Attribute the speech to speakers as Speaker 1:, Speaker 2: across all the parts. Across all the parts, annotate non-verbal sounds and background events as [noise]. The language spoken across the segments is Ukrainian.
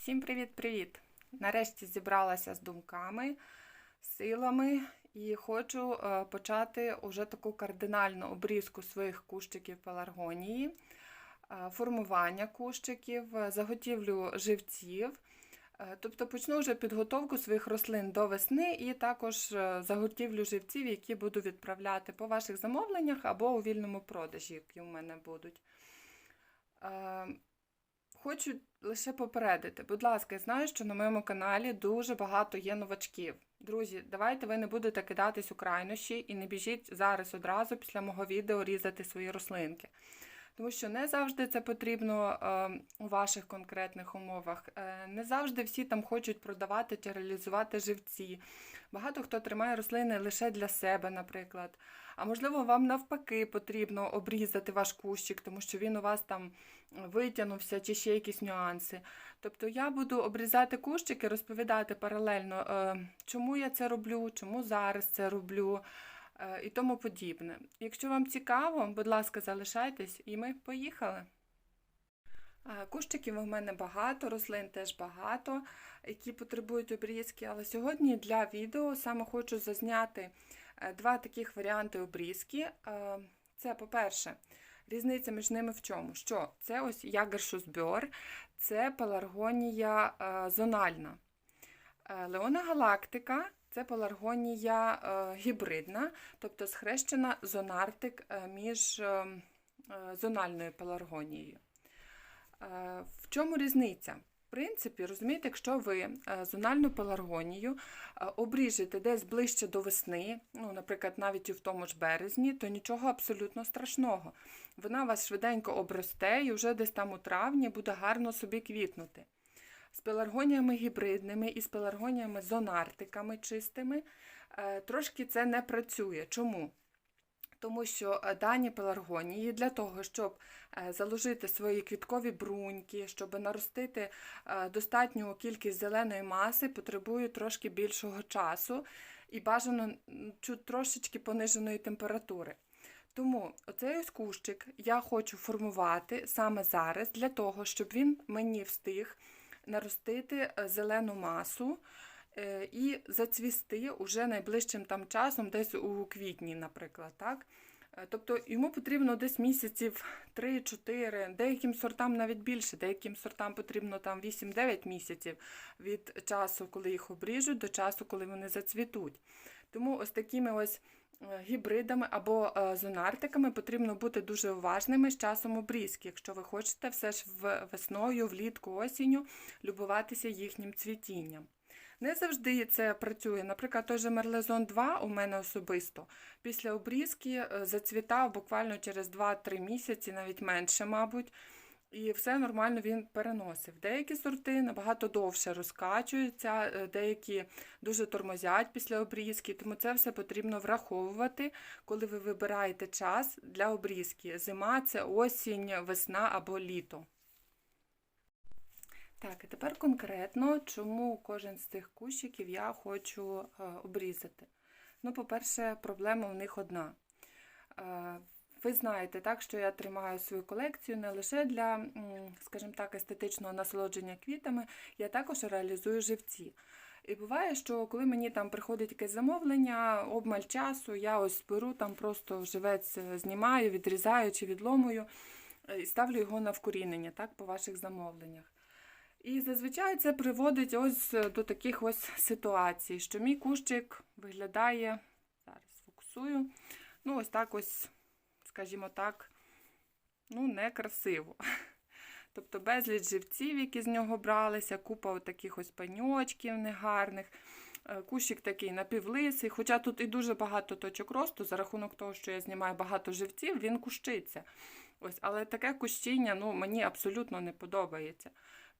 Speaker 1: Всім привіт-привіт! Нарешті зібралася з думками, силами і хочу е, почати уже таку кардинальну обрізку своїх кущиків пеларгонії, е, формування кущиків, е, заготівлю живців. Тобто почну вже підготовку своїх рослин до весни і також заготівлю живців, які буду відправляти по ваших замовленнях або у вільному продажі, які у мене будуть. Хочу лише попередити, будь ласка, я знаю, що на моєму каналі дуже багато є новачків. Друзі, давайте ви не будете кидатись у крайнощі і не біжіть зараз одразу після мого відео різати свої рослинки. Тому що не завжди це потрібно е, у ваших конкретних умовах. Е, не завжди всі там хочуть продавати чи реалізувати живці. Багато хто тримає рослини лише для себе, наприклад. А можливо, вам навпаки потрібно обрізати ваш кущик, тому що він у вас там витягнувся чи ще якісь нюанси. Тобто я буду обрізати кущики, розповідати паралельно, е, чому я це роблю, чому зараз це роблю і тому подібне. Якщо вам цікаво, будь ласка, залишайтесь і ми поїхали. Е, Кущиків у мене багато, рослин теж багато, які потребують обрізки. Але сьогодні для відео саме хочу зазняти е, два таких варіанти обрізки. Е, Це, по-перше, різниця між ними в чому? Що це ось ягершузбьор, це пеларгонія е, зональна. Е, Леона галактика це пеларгонія е, гібридна, тобто схрещена зонартик е, між зональною пеларгонією. Е, В чому різниця? В принципі, розумієте, якщо ви зональну пеларгонію е, обріжете десь ближче до весни, ну, наприклад, навіть і в тому ж березні, то нічого абсолютно страшного. Вона вас швиденько обросте і вже десь там у травні буде гарно собі квітнути. З пеларгоніями гібридними і з пеларгоніями зонартиками чистими е, трошки це не працює. Чому? Тому що е, дані пеларгонії для того, щоб е, заложити свої квіткові бруньки, щоб наростити достатню кількість зеленої маси, потребують трошки більшого часу і бажано трошечки пониженої температури. Тому оцей ось кущик я хочу формувати саме зараз для того, щоб він мені встиг наростити е, зелену масу е, і зацвісти уже найближчим там часом, десь у квітні, наприклад. так? Е, Тобто йому потрібно десь місяців 3-4, деяким сортам навіть більше, деяким сортам потрібно там 8-9 місяців від часу, коли їх обріжуть, до часу, коли вони зацвітуть. Тому ось такими ось гібридами або е, зонартиками потрібно бути дуже уважними з часом обрізки, якщо ви хочете все ж весною, влітку, осінню любуватися їхнім цвітінням. Не завжди це працює. Наприклад, той же Мерлезон 2 у мене особисто після обрізки е, зацвітав буквально через 2-3 місяці, навіть менше, мабуть. І все нормально він переносив. Деякі сорти набагато довше розкачуються, е, деякі дуже тормозять після обрізки, тому це все потрібно враховувати, коли ви вибираєте час для обрізки. Зима це осінь, весна або літо. Так, і тепер конкретно, чому кожен з цих кущиків я хочу е, обрізати. Ну, по-перше, проблема в них одна. Ви знаєте, так, що я тримаю свою колекцію не лише для, скажімо так, естетичного насолодження квітами, я також реалізую живці. І буває, що коли мені там приходить якесь замовлення, обмаль часу, я ось беру там просто живець е, знімаю, відрізаю чи відломую е, і ставлю його на вкорінення, так, по ваших замовленнях. І зазвичай це приводить ось е, до таких ось ситуацій, що мій кущик виглядає, зараз фокусую, ну ось так ось, скажімо так, ну, некрасиво. [laughs] Тобто безліч живців, які з нього бралися, купа таких ось паньочків негарних. Е, Кущик такий напівлисий, хоча тут і дуже багато точок росту, за рахунок того, що я знімаю багато живців, він кущиться. Ось, але таке кущіння ну, мені абсолютно не подобається.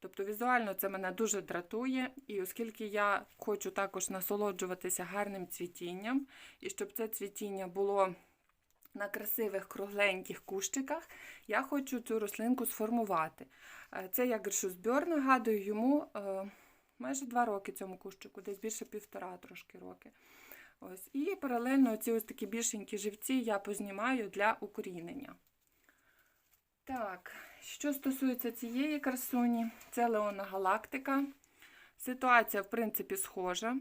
Speaker 1: Тобто візуально це мене дуже дратує, і оскільки я хочу також насолоджуватися гарним цвітінням, і щоб це цвітіння було на красивих кругленьких кущиках, я хочу цю рослинку сформувати. Е, Це як гершузбьор, нагадую, йому е, майже два роки цьому кущику, десь більше півтора трошки роки. Ось. І паралельно ці ось такі більшенькі живці я познімаю для укорінення. Так, що стосується цієї красуні, це Леона Галактика. Ситуація, в принципі, схожа.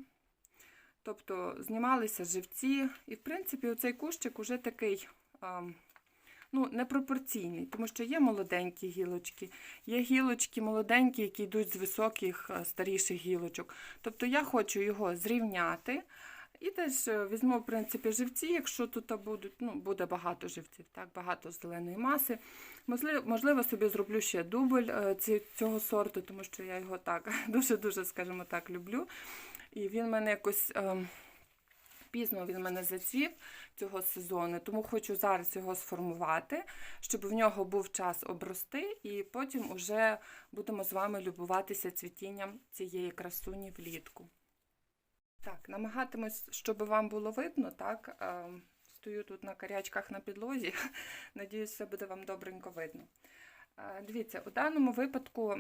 Speaker 1: Тобто знімалися живці, і, в принципі, оцей кущик уже такий ну, непропорційний, тому що є молоденькі гілочки, є гілочки молоденькі, які йдуть з високих е, старіших гілочок. Тобто я хочу його зрівняти. І теж е, візьму, в принципі, живці, якщо тут будуть, ну, буде багато живців, так, багато зеленої маси. Можливо, можливо, собі зроблю ще дубль е, цього сорту, тому що я його так [laughs] дуже-дуже, скажімо так, люблю. І він мене якось ем, пізно він мене зацвів цього сезону, тому хочу зараз його сформувати, щоб в нього був час обрости, і потім уже будемо з вами любуватися цвітінням цієї красуні влітку. Так, намагатимусь, щоб вам було видно, так. ем, Стою тут на карячках на підлозі. [laughs] Надіюсь, все буде вам добренько видно. Е, Дивіться, у даному випадку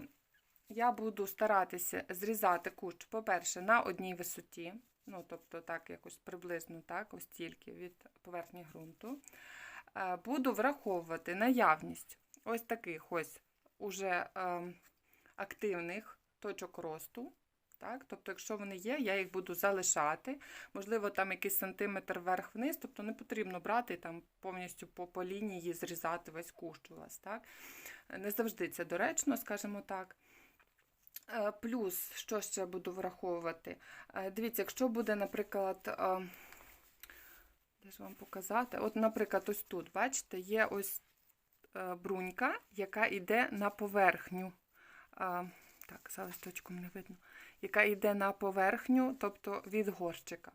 Speaker 1: я буду старатися зрізати кущ, по-перше, на одній висоті, ну, тобто так, якось приблизно так, ось тільки від поверхні ґрунту. Е, Буду враховувати наявність ось таких ось уже ем, активних точок росту. Так? Тобто, якщо вони є, я їх буду залишати. Можливо, там якийсь сантиметр вверх-вниз, тобто не потрібно брати там повністю по, по лінії зрізати весь кущ у вас. Так? Не завжди це доречно, скажімо так. Е, Плюс, що ще буду враховувати? Е, Дивіться, якщо буде, наприклад, е, де ж вам показати? От, наприклад, ось тут, бачите, є ось брунька, яка йде на поверхню. Так, за листочком не видно. Яка йде на поверхню, тобто від горщика.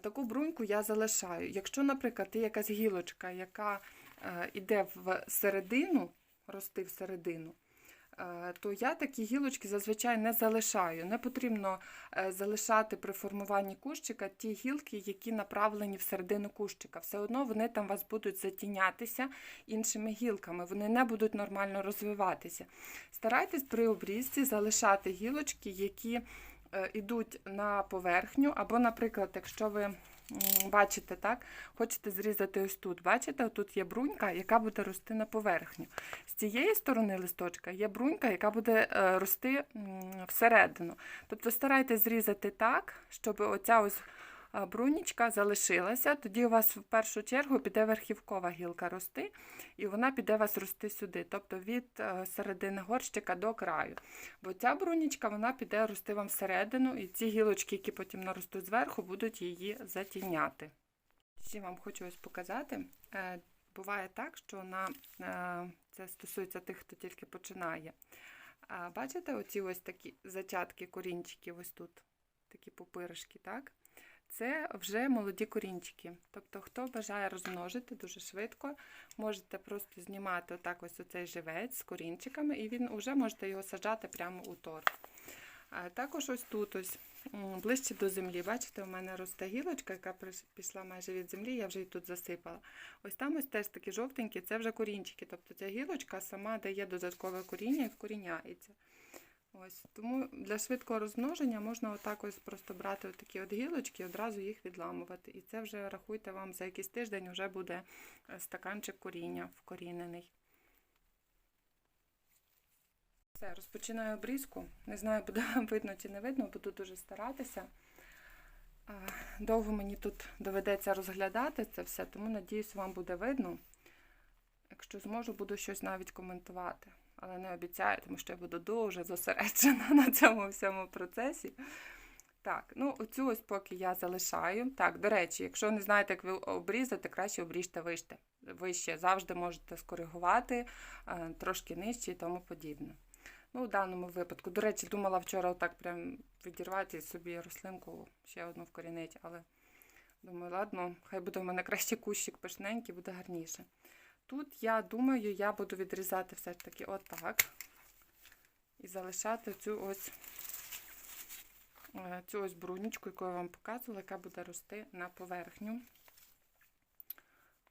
Speaker 1: Таку бруньку я залишаю. Якщо, наприклад, є якась гілочка, яка йде в середину, рости всередину, то я такі гілочки зазвичай не залишаю. Не потрібно е, залишати при формуванні кущика ті гілки, які направлені всередину кущика. Все одно вони там вас будуть затінятися іншими гілками, вони не будуть нормально розвиватися. Старайтесь при обрізці залишати гілочки, які е, йдуть на поверхню, або, наприклад, якщо ви бачите, так, хочете зрізати ось тут. Бачите, тут є брунька, яка буде рости на поверхню. З цієї сторони листочка є брунька, яка буде е, рости всередину. Тобто старайтесь зрізати так, щоб оця ось брунічка залишилася. Тоді у вас в першу чергу піде верхівкова гілка рости, і вона піде вас рости сюди, тобто від е, середини горщика до краю. Бо ця брунічка вона піде рости вам всередину, і ці гілочки, які потім наростуть зверху, будуть її затіняти. Ще вам хочу ось показати. Е, Буває так, що на е, це стосується тих, хто тільки починає. Бачите, оці ось такі зачатки корінчиків, ось тут, такі пупиришки, так? Це вже молоді корінчики. Тобто, хто бажає розмножити дуже швидко, можете просто знімати отак ось оцей живець з корінчиками, і він вже можете його саджати прямо у торф. А також ось тут, ось ближче до землі. Бачите, у мене росте гілочка, яка пішла майже від землі, я вже її тут засипала. Ось там ось теж такі жовтенькі, це вже корінчики. Тобто ця гілочка сама дає додаткове коріння і вкоріняється. Ось, тому для швидкого розмноження можна отак ось просто брати такі от гілочки і одразу їх відламувати. І це вже рахуйте вам за якийсь тиждень вже буде е, стаканчик коріння вкорінений. Все, розпочинаю обрізку. Не знаю, буде вам видно чи не видно, буду дуже старатися. Довго мені тут доведеться розглядати це все, тому надіюсь, вам буде видно. Якщо зможу, буду щось навіть коментувати. Але не обіцяю, тому що я буду дуже зосереджена [laughs] на цьому всьому процесі. Так, ну оцю ось поки я залишаю. Так, до речі, якщо не знаєте, як ви обрізати, краще обріжте вище. Вище завжди можете скоригувати, е, трошки нижче і тому подібне. Ну, у даному випадку, до речі, думала вчора отак прям відірвати собі рослинку, ще одну вкорінити, але думаю, ладно, хай буде в мене краще кущик пишненький, буде гарніше. Тут, я думаю, я буду відрізати все ж таки отак. І залишати цю ось е, цю ось брунічку, яку я вам показувала, яка буде рости на поверхню.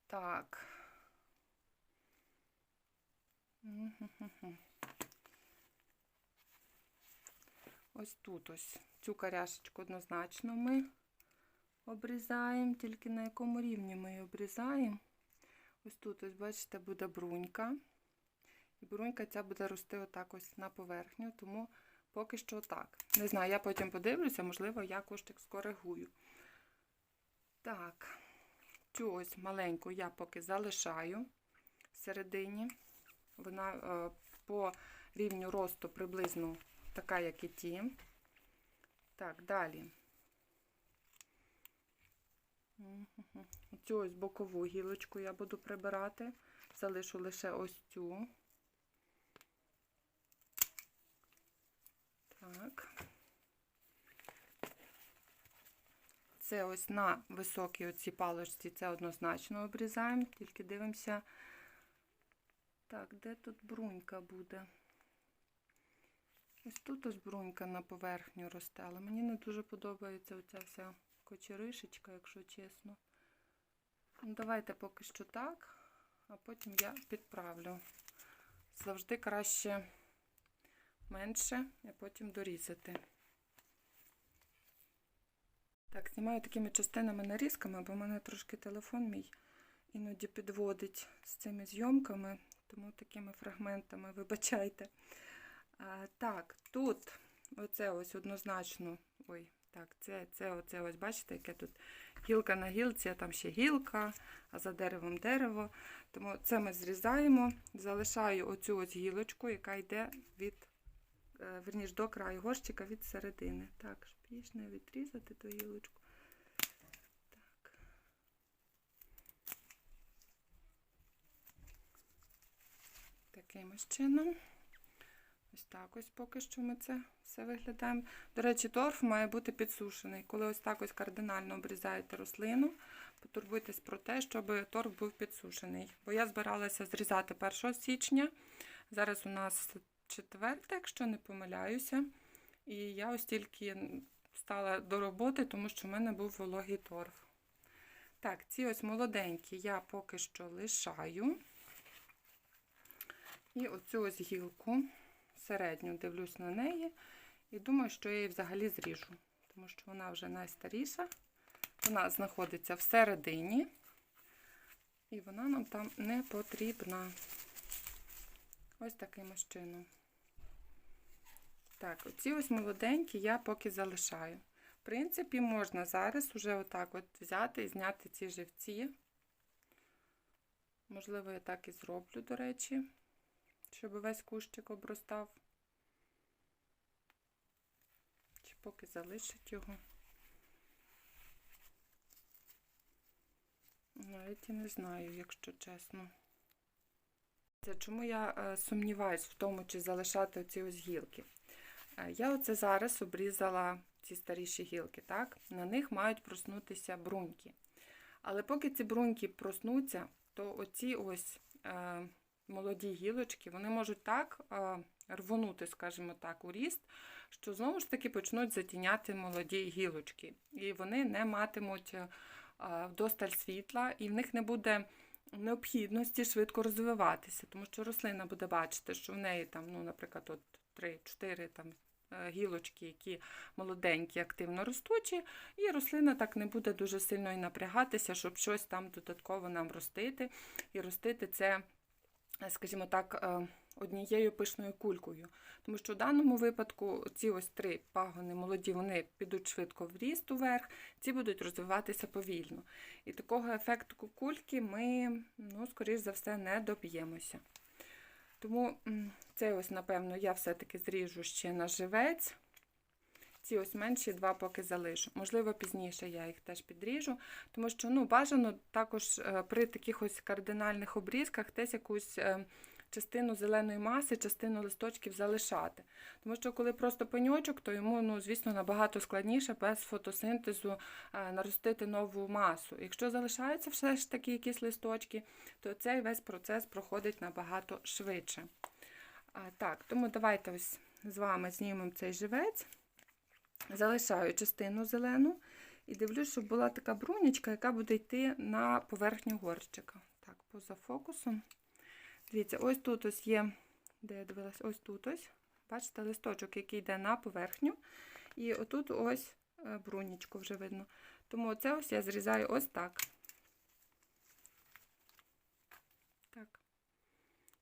Speaker 1: Так. Ось тут ось цю каряшечку однозначно ми обрізаємо, тільки на якому рівні ми її обрізаємо. Ось тут, ось, бачите, буде брунька. І брунька ця буде рости отак ось на поверхню, тому поки що так. Не знаю, я потім подивлюся, можливо, я кущик скоригую. Так, цю ось маленьку я поки залишаю всередині. Вона е, по рівню росту приблизно така, як і ті. Так, далі. Цю ось бокову гілочку я буду прибирати. Залишу лише ось цю. Так. Це ось на високій оцій палочці, це однозначно обрізаємо, тільки дивимося. Так, де тут брунька буде? Ось тут ось брунька на поверхню росте, але мені не дуже подобається оця вся кочеришечка, якщо чесно. Ну, давайте поки що так, а потім я підправлю. Завжди краще менше, а потім дорізати. Так, знімаю такими частинами нарізками, бо в мене трошки телефон мій іноді підводить з цими зйомками, тому такими фрагментами вибачайте. А, так, тут оце ось однозначно. Ой, так, це, це, оце ось, бачите, яке тут гілка на гілці, а там ще гілка, а за деревом дерево. Тому це ми зрізаємо. Залишаю оцю ось гілочку, яка йде від, е, верніш, до краю горщика від середини. Так, щоб не відрізати ту гілочку. Так. Таким ось чином. Ось так ось поки що ми це все виглядаємо. До речі, торф має бути підсушений. Коли ось так ось кардинально обрізаєте рослину, потурбуйтесь про те, щоб торф був підсушений. Бо я збиралася зрізати 1 січня. Зараз у нас четверте, якщо не помиляюся. І я ось тільки стала до роботи, тому що в мене був вологий торф. Так, ці ось молоденькі я поки що лишаю. І оцю ось гілку середню дивлюсь на неї і думаю, що я її взагалі зріжу, тому що вона вже найстаріша. Вона знаходиться всередині, і вона нам там не потрібна. Ось таким ось чином. Так, оці ось молоденькі я поки залишаю. В принципі, можна зараз уже отак от взяти і зняти ці живці. Можливо, я так і зроблю, до речі, щоб весь кущик обростав. Чи поки залишить його. Навіть і не знаю, якщо чесно. Чому я е, сумніваюсь в тому, чи залишати ці ось гілки? Е, Я оце зараз обрізала ці старіші гілки, так? На них мають проснутися бруньки. Але поки ці бруньки проснуться, то оці ось е, молоді гілочки, вони можуть так е, рвонути, скажімо так, у ріст, що знову ж таки почнуть затіняти молоді гілочки. І вони не матимуть е, вдосталь світла, і в них не буде необхідності швидко розвиватися, тому що рослина буде бачити, що в неї там, ну, наприклад, от 3-4 там. е, Гілочки, які молоденькі, активно ростучі, і рослина так не буде дуже сильно і напрягатися, щоб щось там додатково нам ростити. І ростити це, скажімо так, е, однією пишною кулькою. Тому що в даному випадку ці ось три пагони молоді, вони підуть швидко в ріст уверх, ці будуть розвиватися повільно. І такого ефекту кульки ми, ну, скоріш за все, не доб'ємося. Тому це ось, напевно, я все-таки зріжу ще на живець. Ці ось менші два поки залишу. Можливо, пізніше я їх теж підріжу, тому що ну, бажано також е, при таких ось кардинальних обрізках десь якусь е, частину зеленої маси, частину листочків залишати. Тому що коли просто пеньочок, то йому, ну, звісно, набагато складніше без фотосинтезу е, наростити нову масу. Якщо залишаються все ж таки якісь листочки, то цей весь процес проходить набагато швидше. Так, тому давайте ось з вами знімемо цей живець. Залишаю частину зелену і дивлюсь, щоб була така брунічка, яка буде йти на поверхню горщика. Так, поза фокусом. Дивіться, ось тут ось є, де я дивилась, ось тут ось. Бачите, листочок, який йде на поверхню. І отут ось е, брунічку вже видно. Тому оце ось я зрізаю ось так. Так.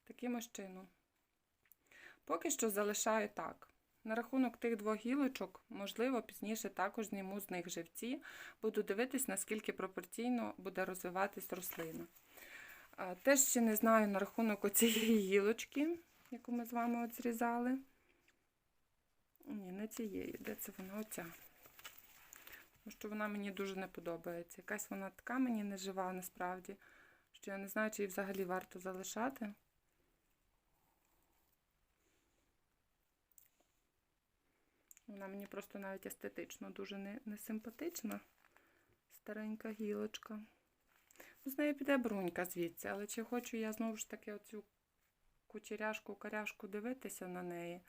Speaker 1: Таким ось чином. Поки що залишаю так. На рахунок тих двох гілочок, можливо, пізніше також зніму з них живці. Буду дивитись, наскільки пропорційно буде розвиватись рослина. Теж ще не знаю на рахунок оцієї гілочки, яку ми з вами от зрізали. Ні, не цієї. Де це вона? Оця. Тому що вона мені дуже не подобається. Якась вона така мені не жива насправді, що я не знаю, чи її взагалі варто залишати. Вона мені просто навіть естетично дуже не, не симпатична. Старенька гілочка. Ну, з нею піде брунька звідси, але чи хочу я знову ж таки оцю кучеряшку, каряшку дивитися на неї.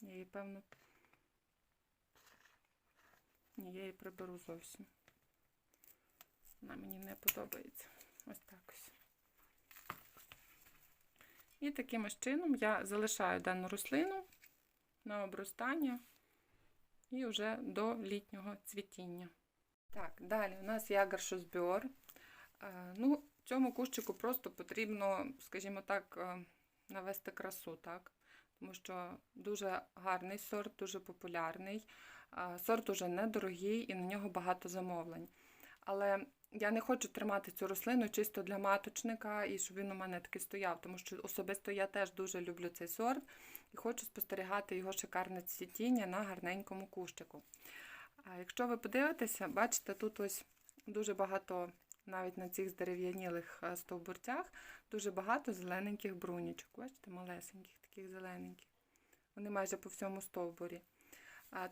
Speaker 1: Я її, певно. Ні, я її приберу зовсім. Вона мені не подобається. Ось так ось. І таким ось чином я залишаю дану рослину на обростання і вже до літнього цвітіння. Так, далі у нас ягершозбьор. Ну, цьому кущику просто потрібно, скажімо так, е, навести красу, так? Тому що дуже гарний сорт, дуже популярний. Е, Сорт уже недорогий і на нього багато замовлень. Але я не хочу тримати цю рослину чисто для маточника і щоб він у мене такий стояв, тому що особисто я теж дуже люблю цей сорт хочу спостерігати його шикарне цвітіння на гарненькому кущику. А якщо ви подивитеся, бачите, тут ось дуже багато, навіть на цих здерев'янілих е, стовбурцях, дуже багато зелененьких брунічок. Бачите, малесеньких, таких зелененьких. Вони майже по всьому стовбурі.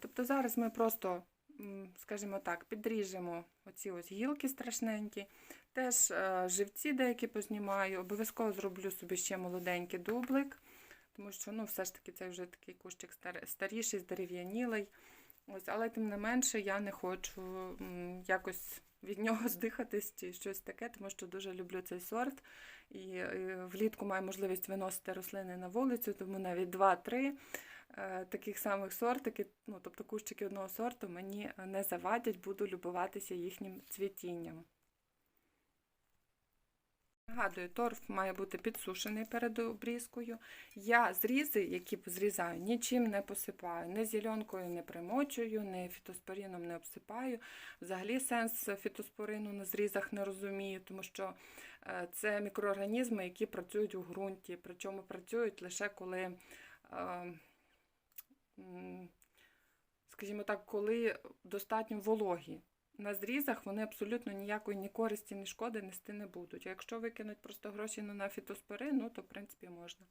Speaker 1: Тобто зараз ми просто, скажімо так, підріжемо оці ось гілки страшненькі, теж е, живці деякі познімаю, обов'язково зроблю собі ще молоденький дублик, тому що ну, все ж таки це вже такий кущик стар- старіший, здерев'янілий. Ось, але тим не менше я не хочу якось від нього [laughs] здихатись чи щось таке, тому що дуже люблю цей сорт. І, е, влітку маю можливість виносити рослини на вулицю, тому навіть 2-3 е, таких самих сортики, ну, тобто кущики одного сорту, мені не завадять, буду любуватися їхнім цвітінням. Нагадую, торф має бути підсушений перед обрізкою. Я зрізи, які зрізаю, нічим не посипаю, ні зеленкою не примочую, ні фітоспорином не обсипаю. Взагалі сенс фітоспорину на зрізах не розумію, тому що е, це мікроорганізми, які працюють у ґрунті, причому працюють лише коли, е, скажімо так, коли достатньо вологі. На зрізах вони абсолютно ніякої ні користі, ні шкоди нести не будуть. А якщо викинуть просто гроші ну, на фітоспорин, ну то в принципі можна.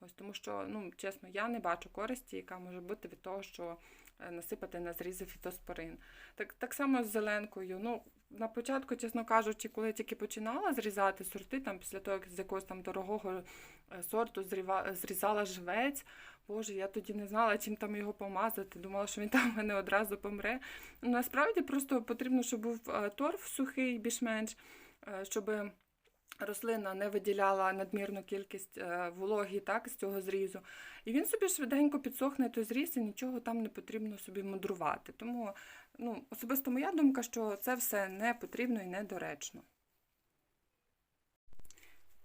Speaker 1: Ось тому що, ну чесно, я не бачу користі, яка може бути від того, що е, насипати на зрізи фітоспорин. Так, так само з зеленкою. Ну, на початку, чесно кажучи, коли я тільки починала зрізати сорти, там після того, як з якогось там дорогого сорту зрізала живець. Боже, я тоді не знала, чим там його помазати. Думала, що він там в мене одразу помре. Ну, Насправді просто потрібно, щоб був е, торф сухий, більш-менш, е, щоб рослина не виділяла надмірну кількість е, вологі так, з цього зрізу. І він собі швиденько підсохне той зріз і нічого там не потрібно собі мудрувати. Тому ну, особисто моя думка, що це все не потрібно і недоречно.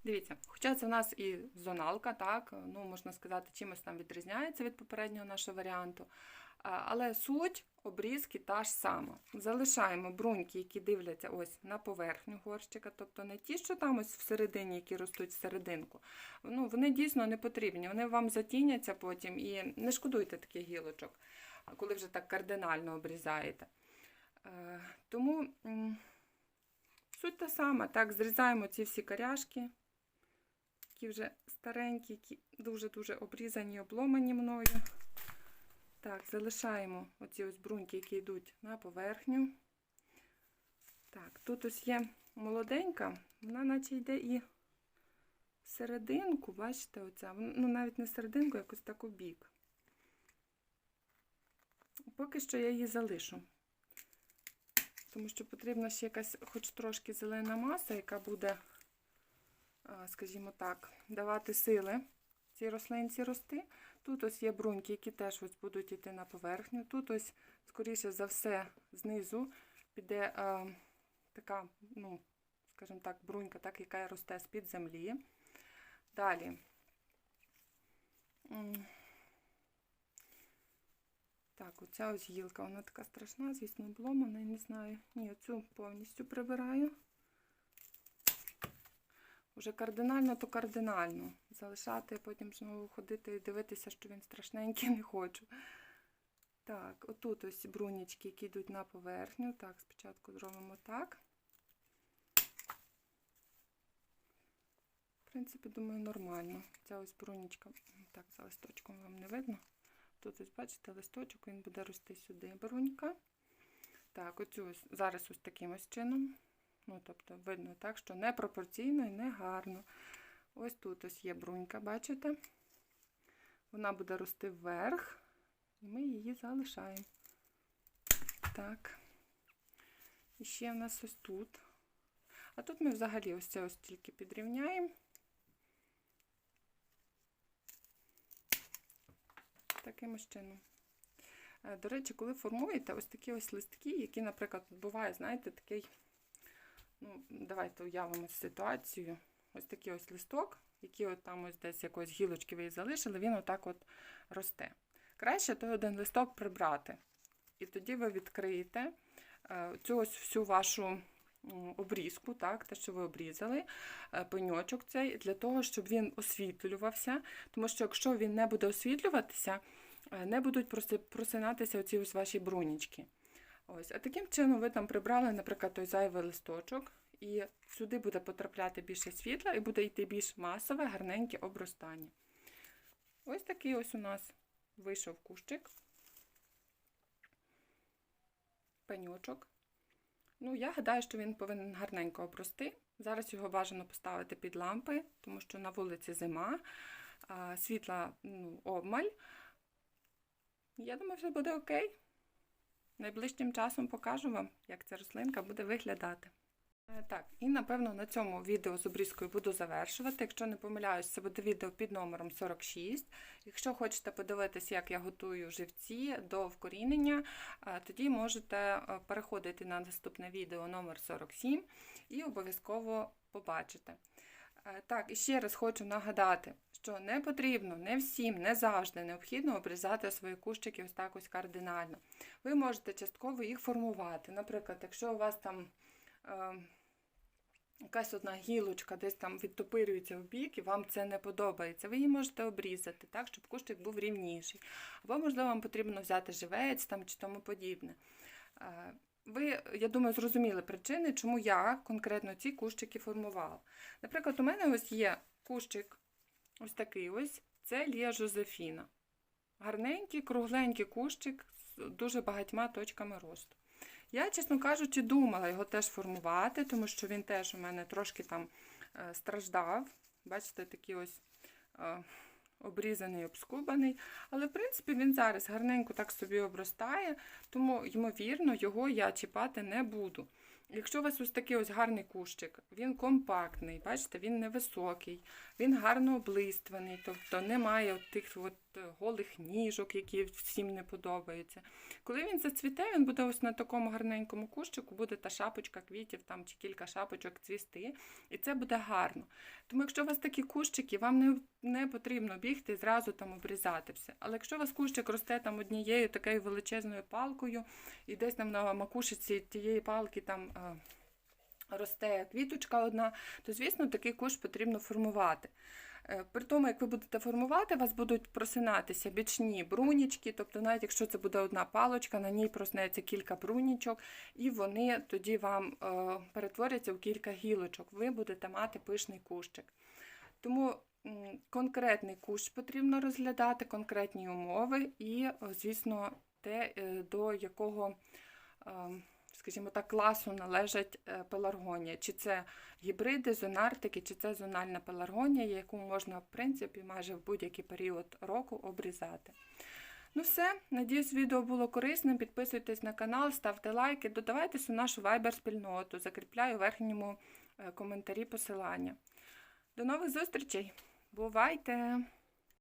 Speaker 1: Дивіться, хоча це в нас і зоналка, так, ну, можна сказати, чимось там відрізняється від попереднього нашого варіанту. Але суть обрізки та ж сама. Залишаємо бруньки, які дивляться ось на поверхню горщика, тобто не ті, що там ось всередині, які ростуть всерединку. Ну, вони дійсно не потрібні, вони вам затіняться потім і не шкодуйте таких гілочок, коли вже так кардинально обрізаєте. Е, Тому суть та сама, так, зрізаємо ці всі коряшки такі вже старенькі, які дуже-дуже обрізані, обломані мною. Так, залишаємо оці ось бруньки, які йдуть на поверхню. Так, тут ось є молоденька, вона наче йде і серединку, бачите, оця, ну навіть не серединку, якось так у бік. Поки що я її залишу. Тому що потрібна ще якась хоч трошки зелена маса, яка буде скажімо так, давати сили цій рослинці рости. Тут ось є бруньки, які теж ось будуть йти на поверхню. Тут ось, скоріше за все, знизу піде а, така, ну, скажімо так, брунька, так, яка росте з-під землі. Далі Так, оця ось гілка, вона така страшна, звісно, обломана, я не знаю. Ні, оцю повністю прибираю. Уже кардинально, то кардинально. Залишати, потім знову ходити і дивитися, що він страшненький, [laughs] не хочу. Так, отут ось брунічки, які йдуть на поверхню. Так, спочатку зробимо так. В принципі, думаю, нормально. Ця ось брунічка, так, за листочком вам не видно. Тут ось, бачите, листочок, він буде рости сюди. Брунька. Так, оцю ось, зараз ось таким ось чином. Ну, тобто, видно так, що не пропорційно і не гарно. Ось тут ось є брунька, бачите? Вона буде рости вверх, і ми її залишаємо. Так. І ще в нас ось тут. А тут ми взагалі ось це ось тільки підрівняємо. Таким ось чином. Е, До речі, коли формуєте ось такі ось листки, які, наприклад, буває, знаєте, такий, ну, давайте уявимо ситуацію. Ось такий ось листок, який от там ось десь якоїсь гілочки ви залишили, він отак от росте. Краще той один листок прибрати. І тоді ви відкриєте е, цю ось всю вашу обрізку, так, те, що ви обрізали, е, пеньочок цей, для того, щоб він освітлювався. Тому що якщо він не буде освітлюватися, е, не будуть просинатися оці ось ваші брунічки. Ось. А таким чином ви там прибрали, наприклад, той зайвий листочок, і сюди буде потрапляти більше світла, і буде йти більш масове, гарненьке обростання. Ось такий ось у нас вийшов кущик. Пеньочок. Ну, я гадаю, що він повинен гарненько обрости. Зараз його бажано поставити під лампи, тому що на вулиці зима, світла ну, обмаль. Я думаю, все буде окей. Найближчим часом покажу вам, як ця рослинка буде виглядати. Е, Так, і напевно на цьому відео з обрізкою буду завершувати. Якщо не помиляюсь, це буде відео під номером 46. Якщо хочете подивитися, як я готую живці до вкорінення, е, тоді можете е, переходити на наступне відео номер 47 і обов'язково побачите. Е, Так, і ще раз хочу нагадати, що не потрібно не всім, не завжди необхідно обрізати свої кущики ось так ось кардинально. Ви можете частково їх формувати. Наприклад, якщо у вас там е, якась одна гілочка десь там відтопирюється в бік, і вам це не подобається, ви її можете обрізати, так, щоб кущик був рівніший. Або, можливо, вам потрібно взяти живець там, чи тому подібне. Е, ви, я думаю, зрозуміли причини, чому я конкретно ці кущики формувала. Наприклад, у мене ось є кущик, ось такий ось, це Лія Жозефіна. Гарненький, кругленький кущик дуже багатьма точками росту. Я, чесно кажучи, думала його теж формувати, тому що він теж у мене трошки там е, страждав. Бачите, такий ось е, обрізаний, обскубаний. Але, в принципі, він зараз гарненько так собі обростає, тому, ймовірно, його я чіпати не буду. Якщо у вас ось такий ось гарний кущик, він компактний, бачите, він невисокий, він гарно облистваний, тобто немає тих от голих ніжок, які всім не подобаються. Коли він зацвіте, він буде ось на такому гарненькому кущику, буде та шапочка квітів там чи кілька шапочок цвісти, і це буде гарно. Тому якщо у вас такі кущики, вам не, не потрібно бігти і зразу там обрізати все. Але якщо у вас кущик росте там однією такою величезною палкою, і десь там на макушиці тієї палки там. е, Росте квіточка одна, то, звісно, такий кущ потрібно формувати. Е, При тому, як ви будете формувати, у вас будуть просинатися бічні брунічки, тобто, навіть якщо це буде одна палочка, на ній проснеться кілька брунічок, і вони тоді вам е, перетворяться в кілька гілочок. Ви будете мати пишний кущик. Тому конкретний кущ потрібно розглядати, конкретні умови і, е, звісно, те, до якого. Скажімо так, класу належать е, пеларгонія. Чи це гібриди, зонартики, чи це зональна пеларгонія, яку можна, в принципі, майже в будь-який період року обрізати. Ну все, надіюсь, відео було корисним. Підписуйтесь на канал, ставте лайки, додавайтесь у нашу Viber-спільноту, закріпляю у верхньому е, коментарі посилання. До нових зустрічей! Бувайте!